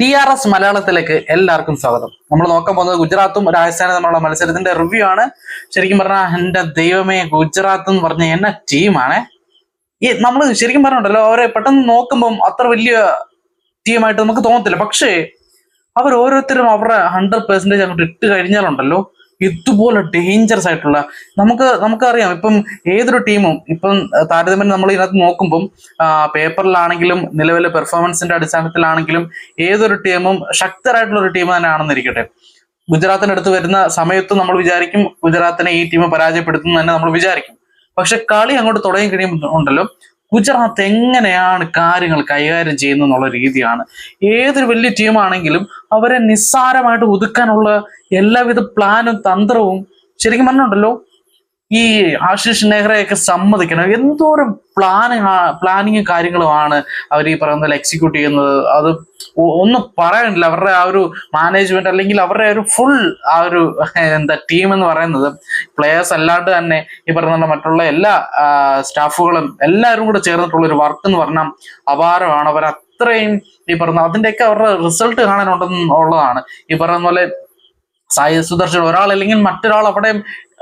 D R S മലയാളത്തിലേക്ക് എല്ലാവർക്കും സ്വാഗതം. നമ്മൾ നോക്കാൻ പോകുന്നത് ഗുജറാത്തും രാജസ്ഥാനും തമ്മിലുള്ള മത്സരത്തിന്റെ റിവ്യൂ ആണ്. ശരിക്കും പറഞ്ഞാൽ എന്റെ ദൈവമേ ഗുജറാത്ത് എന്ന് പറഞ്ഞ എന്ന ടീമാണ് ഈ നമ്മൾ ശരിക്കും പറഞ്ഞിട്ടുണ്ടല്ലോ അവരെ പെട്ടെന്ന് നോക്കുമ്പം അത്ര വലിയ ടീമായിട്ട് നമുക്ക് തോന്നത്തില്ല. പക്ഷേ അവർ ഓരോരുത്തരും അവരുടെ ഹൺഡ്രഡ് പെർസെന്റേജ് അങ്ങോട്ട് ഇട്ട് കഴിഞ്ഞാലുണ്ടല്ലോ ഇതുപോലെ ഡേഞ്ചറസ് ആയിട്ടുള്ള നമുക്ക് നമുക്കറിയാം. ഇപ്പം ഏതൊരു ടീമും ഇപ്പം താരതമ്യം നമ്മൾ ഇതിനകത്ത് നോക്കുമ്പം പേപ്പറിലാണെങ്കിലും നിലവിലെ പെർഫോമൻസിന്റെ അടിസ്ഥാനത്തിലാണെങ്കിലും ഏതൊരു ടീമും ശക്തരായിട്ടുള്ള ഒരു ടീം തന്നെയാണെന്ന് ഇരിക്കട്ടെ ഗുജറാത്തിന്റെ അടുത്ത് വരുന്ന സമയത്ത് നമ്മൾ വിചാരിക്കും ഗുജറാത്തിനെ ഈ ടീം പരാജയപ്പെടുത്തുന്നു തന്നെ നമ്മൾ വിചാരിക്കും. പക്ഷെ കളി അങ്ങോട്ട് തുടങ്ങി കഴിയുമ്പോൾ ഉണ്ടല്ലോ ഗുജറാത്ത് എങ്ങനെയാണ് കാര്യങ്ങൾ കൈകാര്യം ചെയ്യുന്നത് എന്നുള്ള രീതിയാണ്. ഏതൊരു വലിയ ടീമാണെങ്കിലും അവരെ നിസ്സാരമായിട്ട് ഒതുക്കാനുള്ള എല്ലാവിധ പ്ലാനും തന്ത്രവും ശരിക്കും പറഞ്ഞിട്ടുണ്ടല്ലോ ഈ ആശിഷ് നെഹ്റയൊക്കെ സമ്മതിക്കണം. എന്തോരം പ്ലാനിങ് പ്ലാനിങ്ങും കാര്യങ്ങളുമാണ് അവർ ഈ പറയുന്ന എക്സിക്യൂട്ട് ചെയ്യുന്നത്. അത് ഒന്നും പറയാനില്ല. അവരുടെ ആ ഒരു മാനേജ്മെന്റ് അല്ലെങ്കിൽ അവരുടെ ഒരു ഫുൾ ആ ഒരു എന്താ ടീം എന്ന് പറയുന്നത് പ്ലെയേഴ്സ് അല്ലാണ്ട് തന്നെ ഈ പറയുന്ന മറ്റുള്ള എല്ലാ സ്റ്റാഫുകളും എല്ലാവരും കൂടെ ചേർന്നിട്ടുള്ള ഒരു വർക്ക് എന്ന് പറഞ്ഞാൽ അപാരമാണ്. അവർ അത്രയും ഈ പറഞ്ഞ അതിന്റെയൊക്കെ അവരുടെ റിസൾട്ട് കാണാനുണ്ടെന്നുള്ളതാണ് ഈ പറയുന്ന പോലെ സായി സുദർശൻ ഒരാൾ അല്ലെങ്കിൽ മറ്റൊരാൾ അവിടെ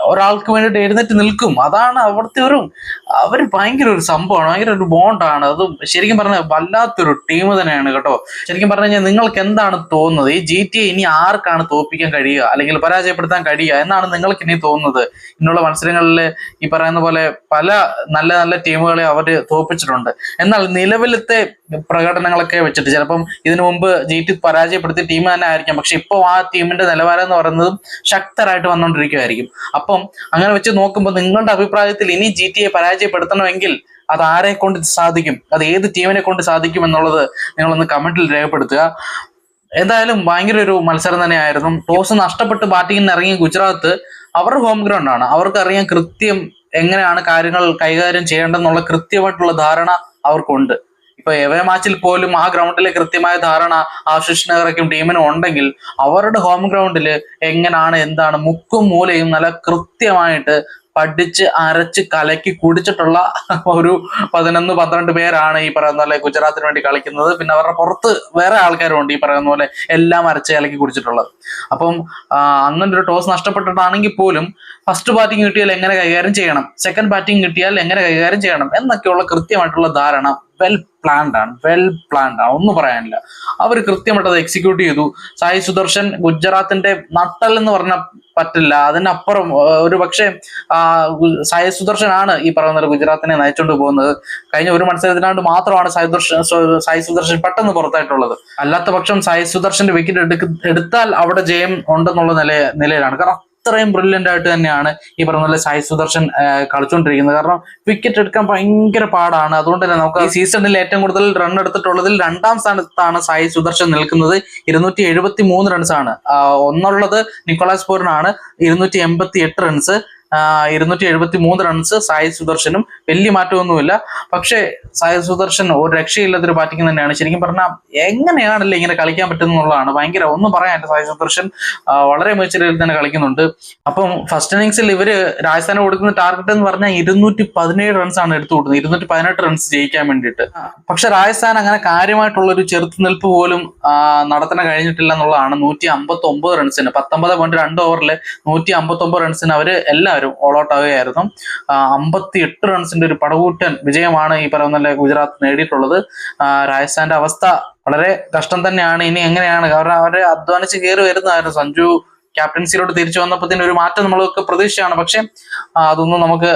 ഒരാൾക്ക് വേണ്ടിയിട്ട് എഴുന്നേറ്റ് നിൽക്കും. അതാണ് അവിടുത്തെ ഒരു അവർ ഭയങ്കര ഒരു സംഭവമാണ്. ഭയങ്കര ഒരു ബോണ്ടാണ്. അത് ശരിക്കും പറഞ്ഞാൽ വല്ലാത്തൊരു ടീം തന്നെയാണ് കേട്ടോ. ശരിക്കും പറഞ്ഞു കഴിഞ്ഞാൽ നിങ്ങൾക്ക് എന്താണ് തോന്നുന്നത്? ഈ ജി ടി ഇനി ആർക്കാണ് തോൽപ്പിക്കാൻ കഴിയുക? അല്ലെങ്കിൽ പരാജയപ്പെടുത്താൻ കഴിയുക? എന്നാണ് നിങ്ങൾക്ക് ഇനി തോന്നുന്നത്. ഇന്നുള്ള മത്സരങ്ങളിൽ ഈ പറയുന്ന പോലെ പല നല്ല നല്ല ടീമുകളെ അവർ തോപ്പിച്ചിട്ടുണ്ട് എന്നാൽ നിലവിലത്തെ പ്രകടനങ്ങളൊക്കെ വെച്ചിട്ട് ചിലപ്പം ഇതിനു മുമ്പ് ജി ടി പരാജയപ്പെടുത്തിയ ടീം തന്നെ ആയിരിക്കാം. പക്ഷെ ഇപ്പോൾ ആ ടീമിന്റെ നിലവാരം എന്ന് പറയുന്നതും ശക്തരായിട്ട് വന്നുകൊണ്ടിരിക്കുമായിരിക്കും അപ്പം അങ്ങനെ വെച്ച് നോക്കുമ്പോൾ നിങ്ങളുടെ അഭിപ്രായത്തിൽ ഇനി ജി ടി എ പരാജയപ്പെടുത്തണമെങ്കിൽ അത് ആരെ കൊണ്ട് സാധിക്കും? അത് ഏത് ടീമിനെ കൊണ്ട് സാധിക്കും എന്നുള്ളത് നിങ്ങളൊന്ന് കമന്റിൽ രേഖപ്പെടുത്തുക. എന്തായാലും ഭയങ്കര ഒരു മത്സരം തന്നെയായിരുന്നു. ടോസ് നഷ്ടപ്പെട്ട് ബാറ്റിങ്ങിന് ഇറങ്ങിയ ഗുജറാത്ത് അവർ ഹോം ഗ്രൗണ്ട് ആണ്. അവർക്ക് അറിയാൻ കൃത്യം എങ്ങനെയാണ് കാര്യങ്ങൾ കൈകാര്യം ചെയ്യേണ്ടതെന്നുള്ള കൃത്യമായിട്ടുള്ള ധാരണ അവർക്കുണ്ട്. ഇപ്പൊ എവേ മാച്ചിൽ പോലും ആ ഗ്രൗണ്ടിലെ കൃത്യമായ ധാരണ ആശിഷ് നെഹ്റയ്ക്കും ടീമിനും ഉണ്ടെങ്കിൽ അവരുടെ ഹോം ഗ്രൗണ്ടിൽ എങ്ങനാണ് എന്താണ് മുക്കും മൂലയും നല്ല കൃത്യമായിട്ട് പഠിച്ച് അരച്ച് കലക്കി കുടിച്ചിട്ടുള്ള ഒരു പതിനൊന്ന് പന്ത്രണ്ട് പേരാണ് ഈ പറയുന്ന പോലെ ഗുജറാത്തിന് വേണ്ടി കളിക്കുന്നത്. പിന്നെ അവരുടെ പുറത്ത് വേറെ ആൾക്കാരുണ്ട് ഈ പറയുന്ന പോലെ എല്ലാം അരച്ച് കലക്കി കുടിച്ചിട്ടുള്ളത്. അപ്പം അങ്ങനെ ഒരു ടോസ് നഷ്ടപ്പെട്ടിട്ടാണെങ്കിൽ പോലും ഫസ്റ്റ് ബാറ്റിംഗ് കിട്ടിയാൽ എങ്ങനെ കൈകാര്യം ചെയ്യണം? സെക്കൻഡ് ബാറ്റിംഗ് കിട്ടിയാൽ എങ്ങനെ കൈകാര്യം ചെയ്യണം? എന്നൊക്കെയുള്ള കൃത്യമായിട്ടുള്ള ധാരണ വെൽ പ്ലാൻഡ് ആണ് വെൽ പ്ലാൻഡ് ആണ് ഒന്നും പറയാനില്ല. അവർ കൃത്യമായിട്ട് അത് എക്സിക്യൂട്ട് ചെയ്തു. സായി സുദർശൻ ഗുജറാത്തിന്റെ നട്ടൽ എന്ന് പറഞ്ഞ പറ്റില്ല അതിനപ്പുറം ഒരു പക്ഷേ സായി സുദർശൻ ആണ് ഈ പറയുന്ന ഗുജറാത്തിനെ നയിച്ചുകൊണ്ട് പോകുന്നത്. കഴിഞ്ഞ ഒരു മത്സരത്തിനാണ്ട് മാത്രമാണ് സായി ദർശൻ സായി സുദർശൻ പെട്ടെന്ന് പുറത്തായിട്ടുള്ളത്. അല്ലാത്ത പക്ഷം സായി സുദർശന്റെ വിക്കറ്റ് എടുക്ക എടുത്താൽ അവിടെ ജയം ഉണ്ടെന്നുള്ള നില നിലയിലാണ്. കാരണം അത്രയും ബ്രില്യന്റ് ആയിട്ട് തന്നെയാണ് ഈ പറഞ്ഞ പോലെ സായി സുദർശൻ കളിച്ചുകൊണ്ടിരിക്കുന്നത് കാരണം വിക്കറ്റ് എടുക്കാൻ ഭയങ്കര പാടാണ്. അതുകൊണ്ട് തന്നെ നമുക്ക് ഈ സീസണിൽ ഏറ്റവും കൂടുതൽ റൺ എടുത്തിട്ടുള്ളതിൽ രണ്ടാം സ്ഥാനത്താണ് സായി സുദർശൻ നിൽക്കുന്നത്. ഇരുന്നൂറ്റി എഴുപത്തി മൂന്ന് റൺസാണ് ഒന്നുള്ളത് നിക്കോളാസ് പോറിനാണ് ഇരുന്നൂറ്റി എൺപത്തി എട്ട് റൺസ് ഇരുന്നൂറ്റി എഴുപത്തി മൂന്ന് റൺസ് സായി സുദർശനും വലിയ മാറ്റമൊന്നുമില്ല. പക്ഷേ സായി സുദർശൻ ഒരു രക്ഷയില്ലാത്തൊരു ബാറ്റിംഗ് തന്നെയാണ്. ശരിക്കും പറഞ്ഞാൽ എങ്ങനെയാണല്ലേ ഇങ്ങനെ കളിക്കാൻ പറ്റുന്നുള്ളതാണ് ഭയങ്കര ഒന്നും പറയാനില്ല. സായി സുദർശൻ വളരെ മികച്ച രീതിയിൽ തന്നെ കളിക്കുന്നുണ്ട്. അപ്പം ഫസ്റ്റ് ഇന്നിങ്സിൽ ഇവർ രാജസ്ഥാന് കൊടുക്കുന്ന ടാർഗറ്റ് എന്ന് പറഞ്ഞാൽ ഇരുന്നൂറ്റി പതിനേഴ് റൺസ് ആണ് എടുത്തു കൊടുക്കുന്നത്. ഇരുന്നൂറ്റി പതിനെട്ട് റൺസ് ജയിക്കാൻ വേണ്ടിയിട്ട്. പക്ഷെ രാജസ്ഥാൻ അങ്ങനെ കാര്യമായിട്ടുള്ള ഒരു ചെറുത്തുനിൽപ്പ് പോലും നടത്താൻ കഴിഞ്ഞിട്ടില്ല എന്നുള്ളതാണ് നൂറ്റി അമ്പത്തി ഒമ്പത് റൺസിന് പത്തൊമ്പത് പോയിന്റ് രണ്ട് ഓവറിൽ നൂറ്റി അമ്പത്തി ഒമ്പത് റൺസിന് അവർ എല്ലാവരും ഓൾ ഔട്ട് ആവുകയായിരുന്നു. അമ്പത്തി എട്ട് റൺസിന്റെ ഒരു പടകൂറ്റൻ വിജയമാണ് ഈ പറയുന്ന ഗുജറാത്ത് നേടിയിട്ടുള്ളത്. രാജസ്ഥാന്റെ അവസ്ഥ വളരെ കഷ്ടം തന്നെയാണ്. ഇനി എങ്ങനെയാണ്? കാരണം അവരെ അധ്വാനിച്ച് കയറി വരുന്നതായിരുന്നു. സഞ്ജു ക്യാപ്റ്റൻസിയിലോട്ട് തിരിച്ചു വന്നപ്പോൾ ഒരു മാറ്റം നമ്മളൊക്കെ പ്രതീക്ഷയാണ്. പക്ഷെ അതൊന്നും നമുക്ക്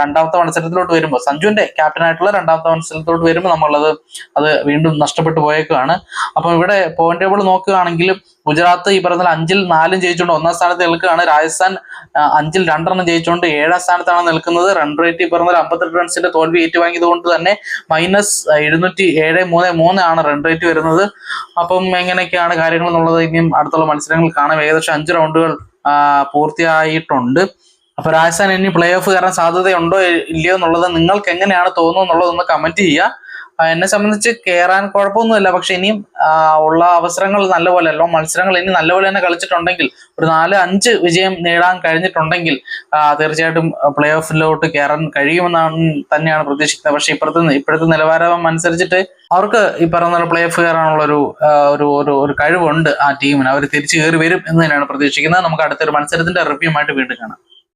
രണ്ടാമത്തെ മത്സരത്തിലോട്ട് വരുമ്പോൾ സഞ്ജുവിന്റെ ക്യാപ്റ്റൻ ആയിട്ടുള്ള രണ്ടാമത്തെ മത്സരത്തിലോട്ട് വരുമ്പോൾ നമ്മളത് അത് വീണ്ടും നഷ്ടപ്പെട്ടു പോയേക്കാണ് അപ്പം ഇവിടെ പോയിന്റ് ടേബിൾ നോക്കുകയാണെങ്കിൽ ഗുജറാത്ത് ഈ പറയുന്ന അഞ്ചിൽ നാലും ജയിച്ചുകൊണ്ട് ഒന്നാം സ്ഥാനത്ത് നിൽക്കുകയാണ്. രാജസ്ഥാൻ അഞ്ചിൽ രണ്ടെണ്ണം ജയിച്ചുകൊണ്ട് ഏഴാം സ്ഥാനത്താണ് നിൽക്കുന്നത്. റൺ റേറ്റ് ഈ പറഞ്ഞ അമ്പത്തെട്ട് റൺസിന്റെ തോൽവി ഏറ്റുവാങ്ങിയത് കൊണ്ട് തന്നെ മൈനസ് എഴുന്നൂറ്റി ഏഴ് മൂന്ന് മൂന്ന് ആണ് റൺ റേറ്റ് വരുന്നത്. അപ്പം എങ്ങനെയൊക്കെയാണ് കാര്യങ്ങൾ എന്നുള്ളത് ഇനിയും അടുത്തുള്ള മത്സരങ്ങൾ കാണാം. ഏകദേശം അഞ്ച് റൗണ്ടുകൾ പൂർത്തിയായിട്ടുണ്ട്. അപ്പൊ രാജസ്ഥാൻ ഇനി പ്ലേ ഓഫ് കയറാൻ സാധ്യതയുണ്ടോ ഇല്ലയോ എന്നുള്ളത് നിങ്ങൾക്ക് എങ്ങനെയാണ് തോന്നുന്നത് എന്നുള്ളത് ഒന്ന് കമന്റ് ചെയ്യുക. എന്നെ സംബന്ധിച്ച് കയറാൻ കുഴപ്പമൊന്നുമില്ല. പക്ഷെ ഇനിയും ഉള്ള അവസരങ്ങൾ നല്ലപോലെ അല്ലോ മത്സരങ്ങൾ ഇനി നല്ലപോലെ തന്നെ കളിച്ചിട്ടുണ്ടെങ്കിൽ ഒരു നാല് അഞ്ച് വിജയം നേടാൻ കഴിഞ്ഞിട്ടുണ്ടെങ്കിൽ തീർച്ചയായിട്ടും പ്ലേ ഓഫിലോട്ട് കയറാൻ കഴിയുമെന്നാണ് തന്നെയാണ് പ്രതീക്ഷിക്കുന്നത്. പക്ഷെ ഇപ്പോഴത്തെ ഇപ്പോഴത്തെ നിലവാരം അനുസരിച്ചിട്ട് അവർക്ക് ഈ പറഞ്ഞ പ്ലേ ഓഫ് കയറാനുള്ള ഒരു ഒരു ഒരു കഴിവുണ്ട് ആ ടീമിന് അവർ തിരിച്ചു കയറി വരും എന്ന് തന്നെയാണ് പ്രതീക്ഷിക്കുന്നത്. നമുക്ക് അടുത്തൊരു മത്സരത്തിന്റെ റിവ്യൂമായിട്ട് വീണ്ടും കാണാം.